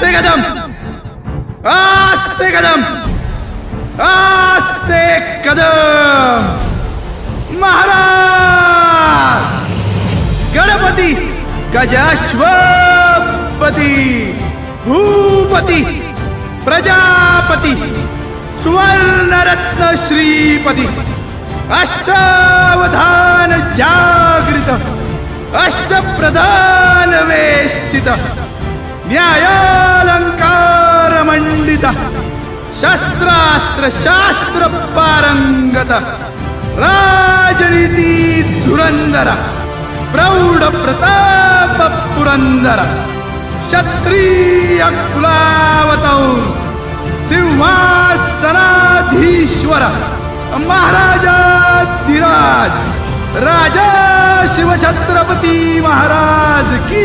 आस्ते कदम आस्ते कदम आस्ते कदम महाराज गणपती गजाश्वपती भूपती प्रजापती सुवर्णरत्न श्रीपती अष्टावधान जागृत अष्टप्रधान वेष्टित न्यायालङ्कार मंडित शस्त्रास्त्र शास्त्र पारंगत राजनीति धुरन्धर प्रौढ प्रताप पुरंदर क्षत्रिय कुलावतौ सिंहासनाधीश्वर महाराजाधिराज राजा शिवछत्रपती महाराज की